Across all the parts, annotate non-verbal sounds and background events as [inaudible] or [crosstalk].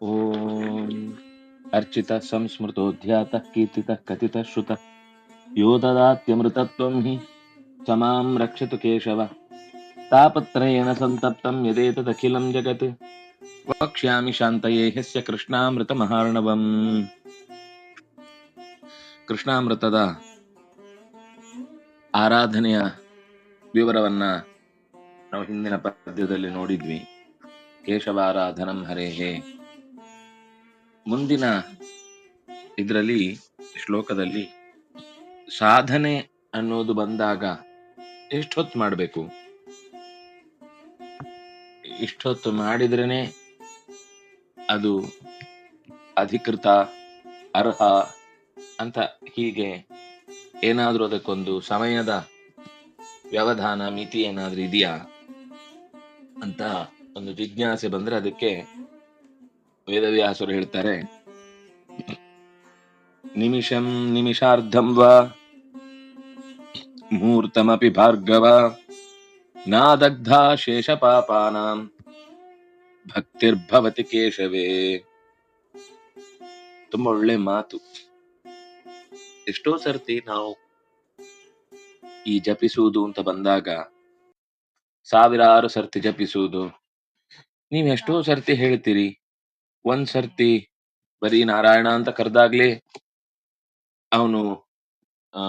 ॐ अर्चितः संस्मृतोऽध्यातः कीर्तितः कथितः श्रुतः यो ददात्यमृतत्वं हि स मां रक्षतु केशव तापत्रयेण सन्तप्तं यदेतदखिलं जगत् वक्ष्यामि शान्तये ह्यस्य ಕೃಷ್ಣಾಮೃತಮಹಾರ್ಣವಂ ಕೃಷ್ಣಾಮೃತದ ಆರಾಧನೆಯ ವಿವರವನ್ನ ನಾವು ಹಿಂದಿನ ಪದ್ಯದಲ್ಲಿ ನೋಡಿದ್ವಿ ಕೇಶವಾರಾಧನಂ ಹರೇಹೇ ಮುಂದಿನ ಇದರಲ್ಲಿ ಶ್ಲೋಕದಲ್ಲಿ ಸಾಧನೆ ಅನ್ನೋದು ಬಂದಾಗ ಎಷ್ಟೊತ್ತು ಮಾಡಬೇಕು? ಇಷ್ಟೊತ್ತು ಮಾಡಿದ್ರೇನೆ ಅದು ಅಧಿಕೃತ, ಅರ್ಹ ಅಂತ ಹೀಗೆ ಏನಾದರೂ ಅದಕ್ಕೊಂದು ಸಮಯದ ವ್ಯವಧಾನ, ಮಿತಿ ಏನಾದರೂ ಇದೆಯಾ ಅಂತ ಒಂದು ಜಿಜ್ಞಾಸೆ ಬಂದ್ರೆ ಅದಕ್ಕೆ ವೇದವ್ಯಾಸರು ಹೇಳ್ತಾರೆ, ನಿಮಿಷಂ ನಿಮಿಷಾರ್ಧಂ ವಾ ಮುಹೂರ್ತಮಪಿ ಭಾರ್ಗವ, ನಾದಗ್ಧ ಶೇಷ ಪಾಪಾನಾಂ ಭಕ್ತಿರ್ಭವತಿ ಕೇಶವೇ. ತುಂಬಾ ಒಳ್ಳೆ ಮಾತು. ಎಷ್ಟೋ ಸರ್ತಿ ನಾವು ಈ ಜಪಿಸುವುದು ಅಂತ ಬಂದಾಗ, ಸಾವಿರಾರು ಸರ್ತಿ ಜಪಿಸುವುದು, ನೀವ್ ಎಷ್ಟೋ ಸರ್ತಿ ಹೇಳ್ತೀರಿ ಒಂದ್ ಸರ್ತಿ ಬರೀ ನಾರಾಯಣ ಅಂತ ಕರೆದಾಗ್ಲೇ ಅವನು, ಆ,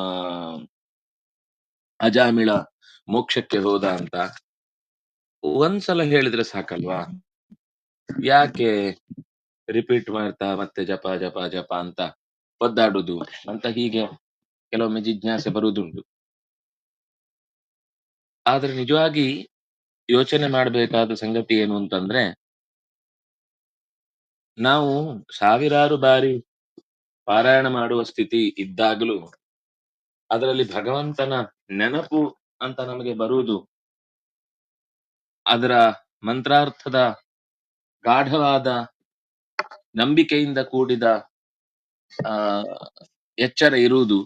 ಅಜಾಮಿಳ ಮೋಕ್ಷಕ್ಕೆ ಹೋದ ಅಂತ ಒಂದ್ಸಲ ಹೇಳಿದ್ರೆ ಸಾಕಲ್ವಾ? ಯಾಕೆ ರಿಪೀಟ್ ಮಾಡ್ತಾ ಮತ್ತೆ ಜಪ ಜಪ ಜಪ ಅಂತ ಒದ್ದಾಡುದು ಅಂತ ಹೀಗೆ ಕೆಲವೊಮ್ಮೆ ಜಿಜ್ಞಾಸೆ ಬರುವುದುಂಟು ಆದ್ರೆ ನಿಜವಾಗಿ ಯೋಚನೆ ಮಾಡಬೇಕಾದ ಸಂಗತಿ ಏನು ಅಂತಂದ್ರೆ ನಾವು ಸಾವಿರಾರು ಬಾರಿ ಪಾರಾಯಣ ಮಾಡುವ ಸ್ಥಿತಿ ಇದ್ದಾಗಲೂ ಅದರಲ್ಲಿ ಭಗವಂತನ ನೆನಪು ಅಂತ ನಮಗೆ ಬರುವುದು ಅದರ ಮಂತ್ರಾರ್ಥದ ಗಾಢವಾದ ನಂಬಿಕೆಯಿಂದ ಕೂಡಿದ ಎಚ್ಚರ ಇರುವುದು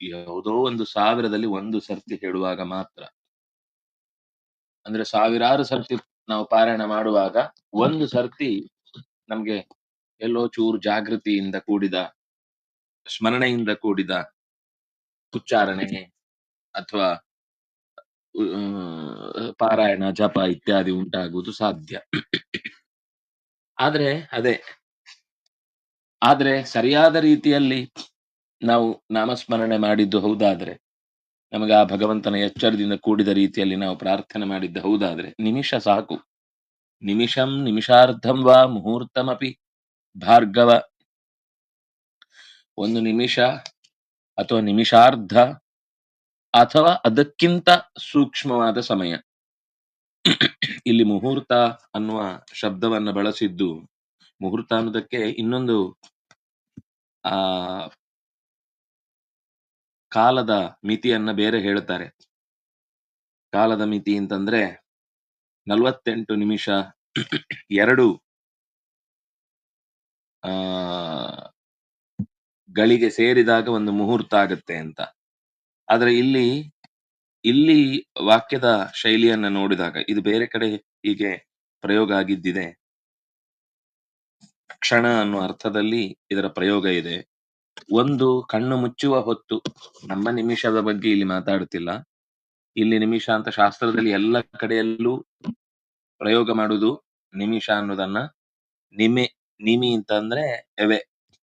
ಯಾವುದೋ ಒಂದು ಸಾವಿರದಲ್ಲಿ ಒಂದು ಸರ್ತಿ ಹೇಳುವಾಗ ಮಾತ್ರ. ಅಂದ್ರೆ ಸಾವಿರಾರು ಸರ್ತಿ ನಾವು ಪಾರಾಯಣ ಮಾಡುವಾಗ ಒಂದು ಸರ್ತಿ ನಮ್ಗೆ ಎಲ್ಲೋ ಚೂರು ಜಾಗೃತಿಯಿಂದ ಕೂಡಿದ, ಸ್ಮರಣೆಯಿಂದ ಕೂಡಿದ ಉಚ್ಚಾರಣೆ ಅಥವಾ ಪಾರಾಯಣ, ಜಪ ಇತ್ಯಾದಿ ಉಂಟಾಗುವುದು ಸಾಧ್ಯ. ಆದ್ರೆ ಅದೇ, ಆದ್ರೆ ಸರಿಯಾದ ರೀತಿಯಲ್ಲಿ ನಾವು ನಾಮಸ್ಮರಣೆ ಮಾಡಿದ್ದು ಹೌದಾದ್ರೆ, ನಮಗೆ ಆ ಭಗವಂತನ ಎಚ್ಚರದಿಂದ ಕೂಡಿದ ರೀತಿಯಲ್ಲಿ ನಾವು ಪ್ರಾರ್ಥನೆ ಮಾಡಿದ್ದು ಹೌದಾದ್ರೆ ನಿಮಿಷ ಸಾಕು. ನಿಮಿಷಂ ನಿಮಿಷಾರ್ಧಂ ವಾ ಮುಹೂರ್ತಮಪಿ ಭಾರ್ಗವ ಒಂದು ನಿಮಿಷ ಅಥವಾ ನಿಮಿಷಾರ್ಧ ಅಥವಾ ಅದಕ್ಕಿಂತ ಸೂಕ್ಷ್ಮವಾದ ಸಮಯ. ಇಲ್ಲಿ ಮುಹೂರ್ತ ಅನ್ನುವ ಶಬ್ದವನ್ನ ಬಳಸಿದ್ದು, ಮುಹೂರ್ತ ಅನ್ನೋದಕ್ಕೆ ಇನ್ನೊಂದು, ಆ, ಕಾಲದ ಮಿತಿಯನ್ನ ಬೇರೆ ಹೇಳ್ತಾರೆ ಕಾಲದ ಮಿತಿ ಅಂತಂದ್ರೆ ನಲವತ್ತೆಂಟು ನಿಮಿಷ ಎರಡು ಗಳಿಗೆ ಸೇರಿದಾಗ ಒಂದು ಮುಹೂರ್ತ ಆಗತ್ತೆ ಅಂತ. ಆದ್ರೆ ಇಲ್ಲಿ ಇಲ್ಲಿ ವಾಕ್ಯದ ಶೈಲಿಯನ್ನ ನೋಡಿದಾಗ ಇದು ಬೇರೆ ಕಡೆ ಹೀಗೆ ಪ್ರಯೋಗ ಆಗಿದ್ದಿದೆ. ಕ್ಷಣ ಅನ್ನೋ ಅರ್ಥದಲ್ಲಿ ಇದರ ಪ್ರಯೋಗ ಇದೆ. ಒಂದು ಕಣ್ಣು ಮುಚ್ಚುವ ಹೊತ್ತು, ನಮ್ಮ ನಿಮಿಷದ ಬಗ್ಗೆ ಇಲ್ಲಿ ಮಾತಾಡ್ತಿಲ್ಲ ಇಲ್ಲಿ ನಿಮಿಷ ಅಂತ ಶಾಸ್ತ್ರದಲ್ಲಿ ಎಲ್ಲ ಕಡೆಯಲ್ಲೂ ಪ್ರಯೋಗ ಮಾಡುವುದು ನಿಮಿಷ ಅನ್ನೋದನ್ನ ನಿಮೆ, ನಿಮಿ ಅಂತ ಅಂದ್ರೆ ಎವೆ,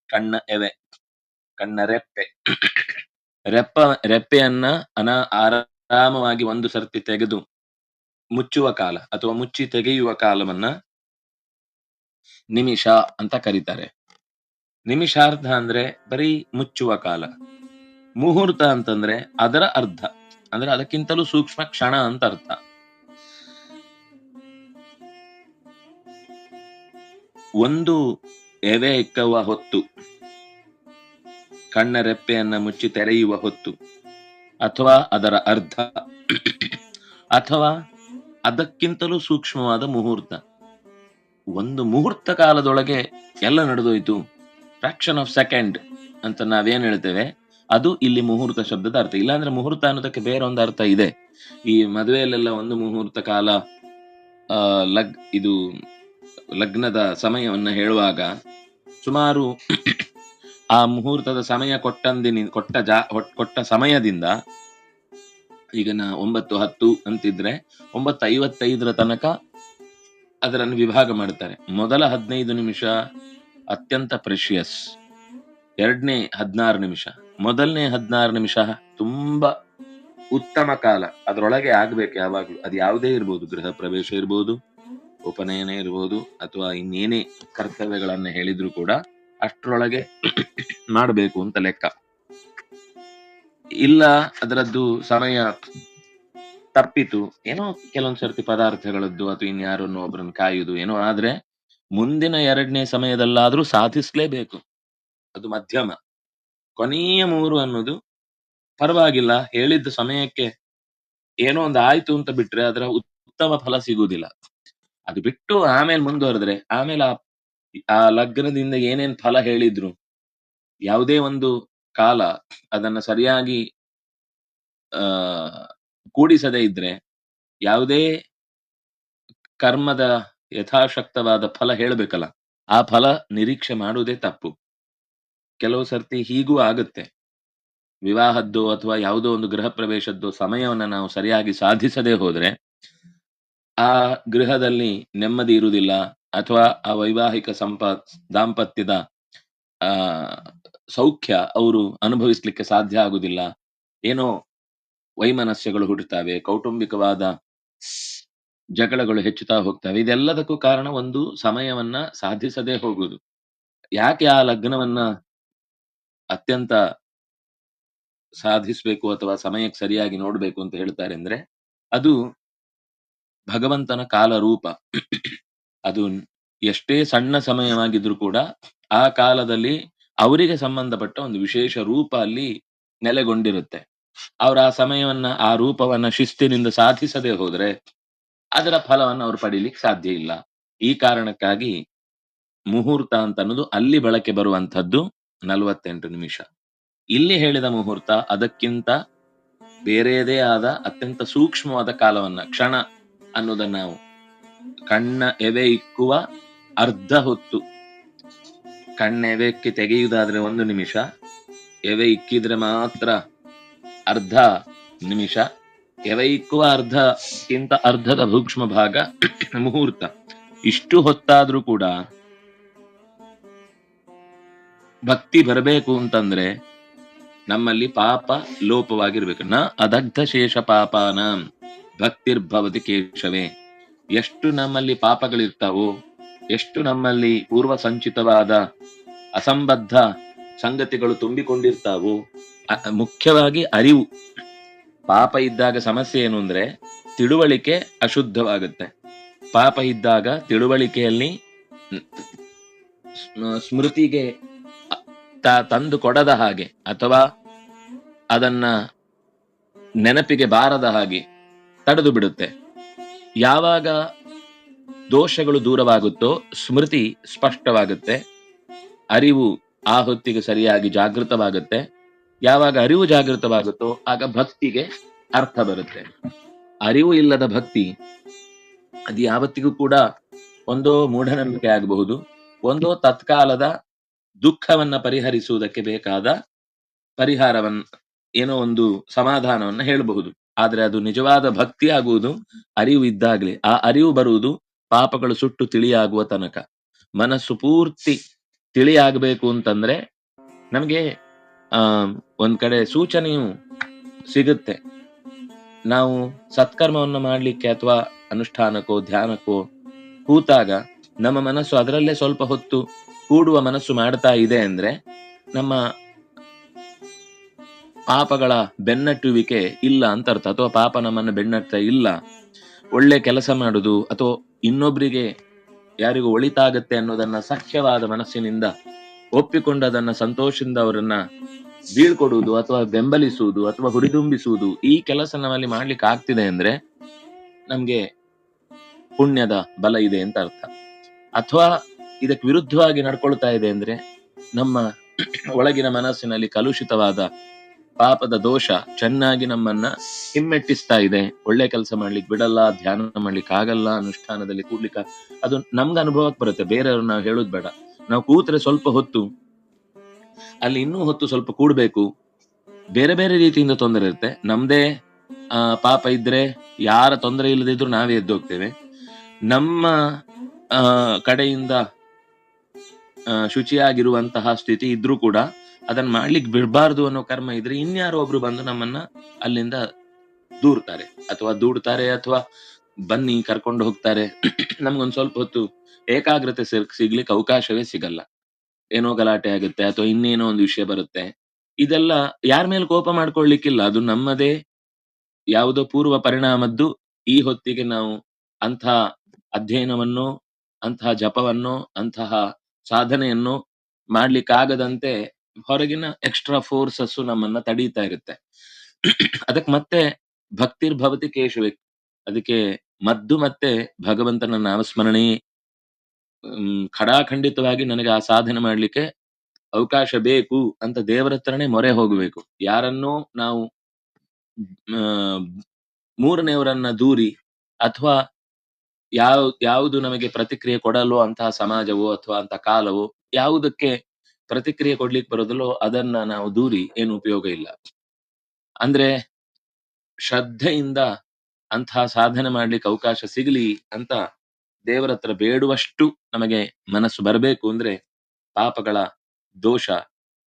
ಕಣ್ಣ ಎವೆ, ಕಣ್ಣ ರೆಪ್ಪೆ. ರೆಪ್ಪ, ರೆಪ್ಪೆಯನ್ನ ಅನ, ಆರಾಮವಾಗಿ ಒಂದು ಸರ್ತಿ ತೆಗೆದು ಮುಚ್ಚುವ ಕಾಲ ಅಥವಾ ಮುಚ್ಚಿ ತೆಗೆಯುವ ಕಾಲವನ್ನ ನಿಮಿಷ ಅಂತ ಕರೀತಾರೆ. ನಿಮಿಷಾರ್ಧ ಅಂದ್ರೆ ಬರೀ ಮುಚ್ಚುವ ಕಾಲ. ಮುಹೂರ್ತ ಅಂತಂದ್ರೆ ಅದರ ಅರ್ಧ. ಅಂದ್ರೆ ಅದಕ್ಕಿಂತಲೂ ಸೂಕ್ಷ್ಮ ಕ್ಷಣ ಅಂತ ಅರ್ಥ. ಒಂದು ಎವೆ ಇಕ್ಕುವ ಹೊತ್ತು, ಕಣ್ಣ ರೆಪ್ಪೆಯನ್ನ ಮುಚ್ಚಿ ತೆರೆಯುವ ಹೊತ್ತು, ಅಥವಾ ಅದರ ಅರ್ಧ, ಅಥವಾ ಅದಕ್ಕಿಂತಲೂ ಸೂಕ್ಷ್ಮವಾದ ಮುಹೂರ್ತ. ಒಂದು ಮುಹೂರ್ತ ಕಾಲದೊಳಗೆ ಎಲ್ಲ ನಡೆದೋಯ್ತು. ಫ್ರಾಕ್ಷನ್ ಆಫ್ ಸೆಕೆಂಡ್ ಅಂತ ನಾವೇನ್ ಹೇಳ್ತೇವೆ? ಅದು ಇಲ್ಲಿ ಮುಹೂರ್ತ ಶಬ್ದದ ಅರ್ಥ. ಇಲ್ಲಾಂದ್ರೆ ಮುಹೂರ್ತ ಅನ್ನೋದಕ್ಕೆ ಬೇರೆ ಒಂದು ಅರ್ಥ ಇದೆ. ಈ ಮದುವೆಯಲ್ಲೆಲ್ಲ ಒಂದು ಮುಹೂರ್ತ ಕಾಲ ಲಗ್, ಇದು ಲಗ್ನದ ಸಮಯವನ್ನು ಹೇಳುವಾಗ ಸುಮಾರು ಆ ಮುಹೂರ್ತದ ಸಮಯ ಕೊಟ್ಟಂದಿನ, ಕೊಟ್ಟ ಜಾ ಕೊಟ್ಟ ಸಮಯದಿಂದ ಈಗ ನಾ ಒಂಬತ್ತು ಹತ್ತು ಅಂತಿದ್ರೆ ಒಂಬತ್ತು ಐವತ್ತೈದರ ತನಕ ಅದರನ್ನು ವಿಭಾಗ ಮಾಡ್ತಾರೆ ಮೊದಲ ಹದಿನೈದು ನಿಮಿಷ ಅತ್ಯಂತ ಪ್ರೆಷಿಯಸ್ ಎರಡನೇ ಹದಿನಾರು ನಿಮಿಷ. ಮೊದಲನೇ ಹದಿನಾರು ನಿಮಿಷ ತುಂಬಾ ಉತ್ತಮ ಕಾಲ. ಅದರೊಳಗೆ ಆಗ್ಬೇಕು ಯಾವಾಗ್ಲೂ. ಅದು ಯಾವುದೇ ಇರ್ಬೋದು. ಗೃಹ ಪ್ರವೇಶ ಇರ್ಬೋದು, ಉಪನಯನ ಇರ್ಬೋದು, ಅಥವಾ ಇನ್ನೇನೇ ಕರ್ತವ್ಯಗಳನ್ನ ಹೇಳಿದ್ರು ಕೂಡ ಅಷ್ಟರೊಳಗೆ [clears throat] ಮಾಡಬೇಕು ಅಂತ ಲೆಕ್ಕ. ಇಲ್ಲ, ಅದರದ್ದು ಸಮಯ ತಪ್ಪಿತು. ಏನೋ ಕೆಲವೊಂದ್ ಸರ್ತಿ ಪದಾರ್ಥಗಳದ್ದು ಅಥವಾ ಇನ್ಯಾರನ್ನು ಒಬ್ಬರನ್ನು ಕಾಯುದು ಏನೋ, ಆದ್ರೆ ಮುಂದಿನ ಎರಡನೇ ಸಮಯದಲ್ಲಾದ್ರೂ ಸಾಧಿಸ್ಲೇಬೇಕು. ಅದು ಮಧ್ಯಮ. ಕೊನೆಯ ಮೂರು ಅನ್ನೋದು ಪರವಾಗಿಲ್ಲ, ಹೇಳಿದ್ದ ಸಮಯಕ್ಕೆ ಏನೋ ಒಂದು ಆಯ್ತು ಅಂತ ಬಿಟ್ರೆ ಅದರ ಉತ್ತಮ ಫಲ ಸಿಗುವುದಿಲ್ಲ. ಅದು ಬಿಟ್ಟು ಆಮೇಲೆ ಮುಂದುವರೆದ್ರೆ, ಆಮೇಲೆ ಆ ಆ ಲಗ್ನದಿಂದ ಏನೇನ್ ಫಲ ಹೇಳಿದ್ರು, ಯಾವುದೇ ಒಂದು ಕಾಲ ಅದನ್ನ ಸರಿಯಾಗಿ, ಆ, ಕೂಡಿಸದೇ ಇದ್ರೆ ಯಾವುದೇ ಕರ್ಮದ ಯಥಾಶಕ್ತವಾದ ಫಲ ಹೇಳಬೇಕಲ್ಲ, ಆ ಫಲ ನಿರೀಕ್ಷೆ ಮಾಡುವುದೇ ತಪ್ಪು. ಕೆಲವು ಸರ್ತಿ ಹೀಗೂ ಆಗುತ್ತೆ. ವಿವಾಹದ್ದು ಅಥವಾ ಯಾವುದೋ ಒಂದು ಗೃಹ ಪ್ರವೇಶದ್ದು ಸಮಯವನ್ನ ನಾವು ಸರಿಯಾಗಿ ಸಾಧಿಸದೇ ಹೋದ್ರೆ, ಆ ಗೃಹದಲ್ಲಿ ನೆಮ್ಮದಿ ಇರುವುದಿಲ್ಲ ಅಥವಾ ಆ ವೈವಾಹಿಕ ಸಂಪ, ದಾಂಪತ್ಯದ ಸೌಖ್ಯ ಅವರು ಅನುಭವಿಸ್ಲಿಕ್ಕೆ ಸಾಧ್ಯ ಆಗುದಿಲ್ಲ ಏನೋ ವೈಮನಸ್ಯಗಳು ಹುಟ್ಟುತ್ತವೆ, ಕೌಟುಂಬಿಕವಾದ ಜಗಳಗಳು ಹೆಚ್ಚುತ್ತಾ ಹೋಗ್ತವೆ. ಇದೆಲ್ಲದಕ್ಕೂ ಕಾರಣ ಒಂದು ಸಮಯವನ್ನ ಸಾಧಿಸದೇ ಹೋಗುದು ಯಾಕೆ ಆ ಲಗ್ನವನ್ನ ಅತ್ಯಂತ ಸಾಧಿಸಬೇಕು ಅಥವಾ ಸಮಯಕ್ಕೆ ಸರಿಯಾಗಿ ನೋಡ್ಬೇಕು ಅಂತ ಹೇಳ್ತಾರೆ ಅಂದ್ರೆ ಅದು ಭಗವಂತನ ಕಾಲ ರೂಪ ಅದು ಎಷ್ಟೇ ಸಣ್ಣ ಸಮಯವಾಗಿದ್ರು ಕೂಡ ಆ ಕಾಲದಲ್ಲಿ ಅವರಿಗೆ ಸಂಬಂಧಪಟ್ಟ ಒಂದು ವಿಶೇಷ ರೂಪ ಅಲ್ಲಿ ನೆಲೆಗೊಂಡಿರುತ್ತೆ. ಅವ್ರ ಆ ಸಮಯವನ್ನ, ಆ ರೂಪವನ್ನ ಶಿಸ್ತಿನಿಂದ ಸಾಧಿಸದೆ ಹೋದ್ರೆ ಅದರ ಫಲವನ್ನು ಅವ್ರು ಪಡೀಲಿಕ್ಕೆ ಸಾಧ್ಯ ಇಲ್ಲ. ಈ ಕಾರಣಕ್ಕಾಗಿ ಮುಹೂರ್ತ ಅಂತ ಅನ್ನೋದು ಅಲ್ಲಿ ಬಳಕೆ ಬರುವಂತದ್ದು ನಲವತ್ತೆಂಟು ನಿಮಿಷ. ಇಲ್ಲಿ ಹೇಳಿದ ಮುಹೂರ್ತ ಅದಕ್ಕಿಂತ ಬೇರೆಯದೇ ಆದ ಅತ್ಯಂತ ಸೂಕ್ಷ್ಮವಾದ ಕಾಲವನ್ನ, ಕ್ಷಣ ಅನ್ನೋದನ್ನ ನಾವು ಕಣ್ಣ ಎವೆ ಇಕ್ಕುವ ಅರ್ಧ ಹೊತ್ತು. ಕಣ್ಣ ಎವೆಕ್ಕೆ ತೆಗೆಯುವುದಾದ್ರೆ ಒಂದು ನಿಮಿಷ, ಎವೆ ಇಕ್ಕಿದ್ರೆ ಮಾತ್ರ ಅರ್ಧ ನಿಮಿಷ, ಎವೆ ಇಕ್ಕುವ ಅರ್ಧಕ್ಕಿಂತ ಅರ್ಧದ ಸೂಕ್ಷ್ಮ ಭಾಗ ಮುಹೂರ್ತ. ಇಷ್ಟು ಹೊತ್ತಾದ್ರೂ ಕೂಡ ಭಕ್ತಿ ಬರಬೇಕು ಅಂತಂದ್ರೆ ನಮ್ಮಲ್ಲಿ ಪಾಪ ಲೋಪವಾಗಿರ್ಬೇಕು. ನ ಅದಗ್ಧ ಶೇಷ ಪಾಪಾನ ಭಕ್ತಿರ್ಭವತಿ ಕೇಶವೇ. ಎಷ್ಟು ನಮ್ಮಲ್ಲಿ ಪಾಪಗಳಿರ್ತಾವೋ, ಎಷ್ಟು ನಮ್ಮಲ್ಲಿ ಪೂರ್ವ ಸಂಚಿತವಾದ ಅಸಂಬದ್ಧ ಸಂಗತಿಗಳು ತುಂಬಿಕೊಂಡಿರ್ತಾವೋ ಮುಖ್ಯವಾಗಿ ಅರಿವು. ಪಾಪ ಇದ್ದಾಗ ಸಮಸ್ಯೆ ಏನು ಅಂದ್ರೆ ತಿಳುವಳಿಕೆ ಅಶುದ್ಧವಾಗುತ್ತೆ. ಪಾಪ ಇದ್ದಾಗ ತಿಳುವಳಿಕೆಯಲ್ಲಿ ಸ್ಮೃತಿಗೆ ತ- ತಂದು ಕೊಡದ ಹಾಗೆ ಅಥವಾ ಅದನ್ನ ನೆನಪಿಗೆ ಬಾರದ ಹಾಗೆ ತಡೆದು ಬಿಡುತ್ತೆ. ಯಾವಾಗ ದೋಷಗಳು ದೂರವಾಗುತ್ತೋ ಸ್ಮೃತಿ ಸ್ಪಷ್ಟವಾಗುತ್ತೆ. ಅರಿವು ಆ ಹೊತ್ತಿಗೆ ಸರಿಯಾಗಿ ಜಾಗೃತವಾಗುತ್ತೆ. ಯಾವಾಗ ಅರಿವು ಜಾಗೃತವಾಗುತ್ತೋ ಆಗ ಭಕ್ತಿಗೆ ಅರ್ಥ ಬರುತ್ತೆ. ಅರಿವು ಇಲ್ಲದ ಭಕ್ತಿ ಅದು ಯಾವತ್ತಿಗೂ ಕೂಡ ಒಂದೋ ಮೂಢನಂಬಿಕೆ ಆಗಬಹುದು, ಒಂದೋ ತತ್ಕಾಲದ ದುಃಖವನ್ನ ಪರಿಹರಿಸುವುದಕ್ಕೆ ಬೇಕಾದ ಪರಿಹಾರವನ್ನ ಏನೋ ಒಂದು ಸಮಾಧಾನವನ್ನ ಹೇಳಬಹುದು. ಆದ್ರೆ ಅದು ನಿಜವಾದ ಭಕ್ತಿ ಆಗುವುದು ಅರಿವು ಇದ್ದಾಗ್ಲಿ. ಆ ಅರಿವು ಬರುವುದು ಪಾಪಗಳು ಸುಟ್ಟು ತಿಳಿಯಾಗುವ ತನಕ. ಮನಸ್ಸು ಪೂರ್ತಿ ತಿಳಿಯಾಗಬೇಕು ಅಂತಂದ್ರೆ ನಮಗೆ, ಆ, ಒಂದ್ ಕಡೆ ಸೂಚನೆಯು ಸಿಗುತ್ತೆ. ನಾವು ಸತ್ಕರ್ಮವನ್ನು ಮಾಡ್ಲಿಕ್ಕೆ ಅಥವಾ ಅನುಷ್ಠಾನಕ್ಕೋ, ಧ್ಯಾನಕ್ಕೋ ಕೂತಾಗ ನಮ್ಮ ಮನಸ್ಸು ಅದರಲ್ಲೇ ಸ್ವಲ್ಪ ಹೊತ್ತು ಕೂಡುವ ಮನಸ್ಸು ಮಾಡ್ತಾ ಇದೆ ಅಂದ್ರೆ ನಮ್ಮ ಪಾಪಗಳ ಬೆನ್ನಟ್ಟುವಿಕೆ ಇಲ್ಲ ಅಂತ ಅರ್ಥ. ಅಥವಾ ಪಾಪ ನಮ್ಮನ್ನು ಬೆನ್ನಟ್ತಾ ಇಲ್ಲ. ಒಳ್ಳೆ ಕೆಲಸ ಮಾಡುದು ಅಥವಾ ಇನ್ನೊಬ್ಬರಿಗೆ ಯಾರಿಗೂ ಒಳಿತಾಗತ್ತೆ ಅನ್ನೋದನ್ನ ಸಖ್ಯವಾದ ಮನಸ್ಸಿನಿಂದ ಒಪ್ಪಿಕೊಂಡು ಅದನ್ನ ಸಂತೋಷದಿಂದ ಅವರನ್ನ ಬೀಳ್ಕೊಡುವುದು ಅಥವಾ ಬೆಂಬಲಿಸುವುದು ಅಥವಾ ಹುರಿದುಂಬಿಸುವುದು ಈ ಕೆಲಸ ನಮ್ಮಲ್ಲಿ ಮಾಡ್ಲಿಕ್ಕೆ ಆಗ್ತಿದೆ ಅಂದ್ರೆ ನಮ್ಗೆ ಪುಣ್ಯದ ಬಲ ಇದೆ ಅಂತ ಅರ್ಥ. ಅಥವಾ ಇದಕ್ಕೆ ವಿರುದ್ಧವಾಗಿ ನಡ್ಕೊಳ್ತಾ ಇದೆ ಅಂದ್ರೆ ನಮ್ಮ ಒಳಗಿನ ಮನಸ್ಸಿನಲ್ಲಿ ಕಲುಷಿತವಾದ ಪಾಪದ ದೋಷ ಚೆನ್ನಾಗಿ ನಮ್ಮನ್ನ ಹಿಮ್ಮೆಟ್ಟಿಸ್ತಾ ಇದೆ. ಒಳ್ಳೆ ಕೆಲಸ ಮಾಡ್ಲಿಕ್ಕೆ ಬಿಡಲ್ಲ ಧ್ಯಾನ ಮಾಡ್ಲಿಕ್ಕೆ ಆಗಲ್ಲ ಅನುಷ್ಠಾನದಲ್ಲಿ ಕೂಡ್ಲಿಕ್ಕೆ ಅದು ನಮ್ಗೆ ಅನುಭವಕ್ಕೆ ಬರುತ್ತೆ. ಬೇರೆಯವ್ರು ನಾವು ಹೇಳೋದು ಬೇಡ. ನಾವು ಕೂತ್ರೆ ಸ್ವಲ್ಪ ಹೊತ್ತು ಅಲ್ಲಿ ಇನ್ನೂ ಹೊತ್ತು ಸ್ವಲ್ಪ ಕೂಡ್ಬೇಕು. ಬೇರೆ ಬೇರೆ ರೀತಿಯಿಂದ ತೊಂದರೆ ಇರುತ್ತೆ. ನಮ್ದೇ ಆ, ಪಾಪ ಇದ್ರೆ ಯಾರ ತೊಂದರೆ ಇಲ್ಲದಿದ್ರು ನಾವೇ ಎದ್ದು ಹೋಗ್ತೇವೆ. ನಮ್ಮ ಕಡೆಯಿಂದ ಶುಚಿಯಾಗಿರುವಂತಹ ಸ್ಥಿತಿ ಇದ್ರೂ ಕೂಡ ಅದನ್ನ ಮಾಡ್ಲಿಕ್ಕೆ ಬಿಡಬಾರ್ದು ಅನ್ನೋ ಕರ್ಮ ಇದ್ರೆ ಇನ್ಯಾರೋ ಒಬ್ರು ಬಂದು ನಮ್ಮನ್ನ ಅಲ್ಲಿಂದ ದೂರ್ತಾರೆ. ಅಥವಾ ದೂಡ್ತಾರೆ, ಅಥವಾ ಬನ್ನಿ, ಕರ್ಕೊಂಡು ಹೋಗ್ತಾರೆ. ನಮ್ಗೊಂದು ಸ್ವಲ್ಪ ಹೊತ್ತು ಏಕಾಗ್ರತೆ ಸಿಗ್- ಸಿಗ್ಲಿಕ್ಕೆ ಅವಕಾಶವೇ ಸಿಗಲ್ಲ. ಏನೋ ಗಲಾಟೆ ಆಗುತ್ತೆ, ಅಥವಾ ಇನ್ನೇನೋ ಒಂದು ವಿಷಯ ಬರುತ್ತೆ. ಇದೆಲ್ಲ ಯಾರ ಮೇಲೆ ಕೋಪ ಮಾಡ್ಕೊಳ್ಲಿಕ್ಕಿಲ್ಲ. ಅದು ನಮ್ಮದೇ ಯಾವುದೋ ಪೂರ್ವ ಪರಿಣಾಮದ್ದು. ಈ ಹೊತ್ತಿಗೆ ನಾವು ಅಂಥ ಅಧ್ಯಯನವನ್ನು ಅಂತಹ ಜಪವನ್ನು, ಅಂತಹ ಸಾಧನೆಯನ್ನು ಮಾಡ್ಲಿಕ್ಕಾಗದಂತೆ ಹೊರಗಿನ ಎಕ್ಸ್ಟ್ರಾ ಫೋರ್ಸಸ್ ನಮ್ಮನ್ನ ತಡೀತಾ ಇರುತ್ತೆ. ಅದಕ್ಕೆ ಮತ್ತೆ ಭಕ್ತಿರ್ಭವತಿ ಕೇಶವೇ ಅದಕ್ಕೆ ಮದ್ದು ಮತ್ತೆ ಭಗವಂತನ ನಾಮಸ್ಮರಣೆ ಖಡಾಖಂಡಿತವಾಗಿ ನನಗೆ ಆ ಸಾಧನೆ ಮಾಡ್ಲಿಕ್ಕೆ ಅವಕಾಶ ಬೇಕು ಅಂತ ದೇವರ ಹತ್ರನೇ ಮೊರೆ ಹೋಗಬೇಕು. ಯಾರನ್ನೂ ನಾವು ಮೂರನೆಯವರನ್ನ ದೂರಿ ಅಥವಾ ಯಾವ, ಯಾವುದು ನಮಗೆ ಪ್ರತಿಕ್ರಿಯೆ ಕೊಡಲು ಅಂತಹ ಸಮಾಜವು ಅಥವಾ ಅಂತ ಕಾಲವು, ಯಾವುದಕ್ಕೆ ಪ್ರತಿಕ್ರಿಯೆ ಕೊಡ್ಲಿಕ್ಕೆ ಬರೋದಲ್ಲೋ ಅದನ್ನ ನಾವು ದೂರಿ ಏನು ಉಪಯೋಗ ಇಲ್ಲ. ಅಂದ್ರೆ ಶ್ರದ್ಧೆಯಿಂದ ಅಂತಹ ಸಾಧನೆ ಮಾಡ್ಲಿಕ್ಕೆ ಅವಕಾಶ ಸಿಗಲಿ ಅಂತ ದೇವರ ಹತ್ರ ಬೇಡುವಷ್ಟು ನಮಗೆ ಮನಸ್ಸು ಬರಬೇಕು ಅಂದ್ರೆ ಪಾಪಗಳ ದೋಷ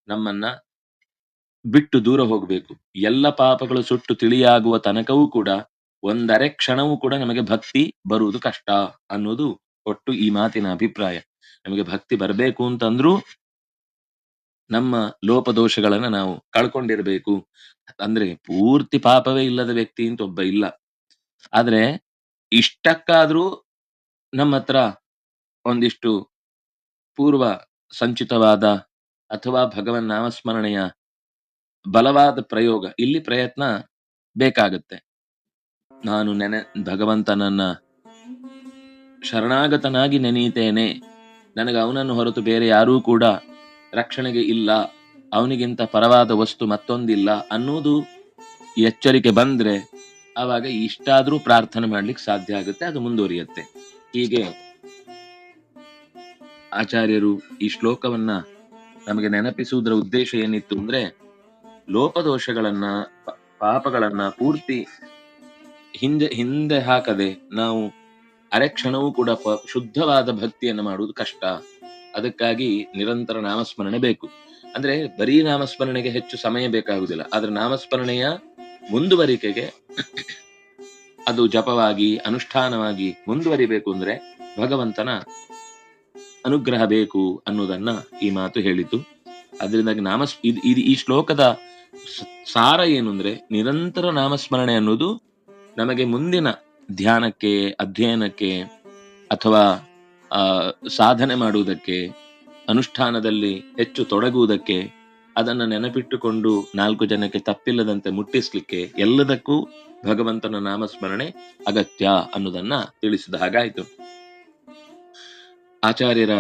ನಮ್ಮನ್ನ ಬಿಟ್ಟು ದೂರ ಹೋಗಬೇಕು. ಎಲ್ಲ ಪಾಪಗಳು ಸುಟ್ಟು ತಿಳಿಯಾಗುವ ತನಕವೂ ಕೂಡ ಒಂದರೆ ಕ್ಷಣವೂ ಕೂಡ ನಮಗೆ ಭಕ್ತಿ ಬರುವುದು ಕಷ್ಟ ಅನ್ನೋದು ಒಟ್ಟು ಈ ಮಾತಿನ ಅಭಿಪ್ರಾಯ. ನಮಗೆ ಭಕ್ತಿ ಬರಬೇಕು ಅಂತಂದ್ರೂ ನಮ್ಮ ಲೋಪದೋಷಗಳನ್ನ ನಾವು ಕಳ್ಕೊಂಡಿರ್ಬೇಕು. ಅಂದ್ರೆ ಪೂರ್ತಿ ಪಾಪವೇ ಇಲ್ಲದ ವ್ಯಕ್ತಿ ಅಂತ ಒಬ್ಬ ಇಲ್ಲ. ಆದ್ರೆ ಇಷ್ಟಕ್ಕಾದ್ರೂ ನಮ್ಮ ಹತ್ರ ಒಂದಿಷ್ಟು ಪೂರ್ವ ಸಂಚಿತವಾದ ಅಥವಾ ಭಗವನ್ ನಾಮಸ್ಮರಣೆಯ ಬಲವಾದ ಪ್ರಯೋಗ, ಇಲ್ಲಿ ಪ್ರಯತ್ನ ಬೇಕಾಗತ್ತೆ. ನಾನು ನೆನೆ ಭಗವಂತನನ್ನ ಶರಣಾಗತನಾಗಿ ನೆನೆಯುತ್ತೇನೆ ನನಗೆ ಅವನನ್ನು ಹೊರತು ಬೇರೆ ಯಾರೂ ಕೂಡ ರಕ್ಷಣೆಗೆ ಇಲ್ಲ. ಅವನಿಗಿಂತ ಪರವಾದ ವಸ್ತು ಮತ್ತೊಂದಿಲ್ಲ ಅನ್ನೋದು ಎಚ್ಚರಿಕೆ ಬಂದ್ರೆ ಆವಾಗ ಇಷ್ಟಾದ್ರೂ ಪ್ರಾರ್ಥನೆ ಮಾಡ್ಲಿಕ್ಕೆ ಸಾಧ್ಯ ಆಗುತ್ತೆ, ಅದು ಮುಂದುವರಿಯುತ್ತೆ. ಹೀಗೆ ಆಚಾರ್ಯರು ಈ ಶ್ಲೋಕವನ್ನ ನಮಗೆ ನೆನಪಿಸುವುದರ ಉದ್ದೇಶ ಏನಿತ್ತು ಅಂದ್ರೆ, ಲೋಪದೋಷಗಳನ್ನ ಪಾಪಗಳನ್ನ ಪೂರ್ತಿ ಹಿಂದೆ ಹಿಂದೆ ಹಾಕದೆ ನಾವು ಅರೆಕ್ಷಣವೂ ಕೂಡ ಪ- ಶುದ್ಧವಾದ ಭಕ್ತಿಯನ್ನು ಮಾಡುವುದು ಕಷ್ಟ. ಅದಕ್ಕಾಗಿ ನಿರಂತರ ನಾಮಸ್ಮರಣೆ ಬೇಕು. ಅಂದ್ರೆ ಬರೀ ನಾಮಸ್ಮರಣೆಗೆ ಹೆಚ್ಚು ಸಮಯ ಬೇಕಾಗುವುದಿಲ್ಲ. ಆದ್ರೆ ನಾಮಸ್ಮರಣೆಯ ಮುಂದುವರಿಕೆಗೆ ಅದು ಜಪವಾಗಿ, ಅನುಷ್ಠಾನವಾಗಿ ಮುಂದುವರಿಬೇಕು ಅಂದ್ರೆ ಭಗವಂತನ ಅನುಗ್ರಹ ಬೇಕು ಅನ್ನೋದನ್ನ ಈ ಮಾತು ಹೇಳಿತು ಅದರಿಂದಾಗಿ ನಾಮಸ್, ಇದ್- ಈ ಶ್ಲೋಕದ ಸಾರ ಏನು ಅಂದ್ರೆ ನಿರಂತರ ನಾಮಸ್ಮರಣೆ ಅನ್ನೋದು ನಮಗೆ ಮುಂದಿನ ಧ್ಯಾನಕ್ಕೆ, ಅಧ್ಯಯನಕ್ಕೆ ಅಥವಾ ಸಾಧನೆ ಮಾಡುವುದಕ್ಕೆ, ಅನುಷ್ಠಾನದಲ್ಲಿ ಹೆಚ್ಚು ತೊಡಗುವುದಕ್ಕೆ ಅದನ್ನು ನೆನಪಿಟ್ಟುಕೊಂಡು ನಾಲ್ಕು ಜನಕ್ಕೆ ತಪ್ಪಿಲ್ಲದಂತೆ ಮುಟ್ಟಿಸ್ಲಿಕ್ಕೆ ಎಲ್ಲದಕ್ಕೂ ಭಗವಂತನ ನಾಮಸ್ಮರಣೆ ಅಗತ್ಯ ಅನ್ನೋದನ್ನ ತಿಳಿಸಿದ ಹಾಗಾಯ್ತು. ಆಚಾರ್ಯರ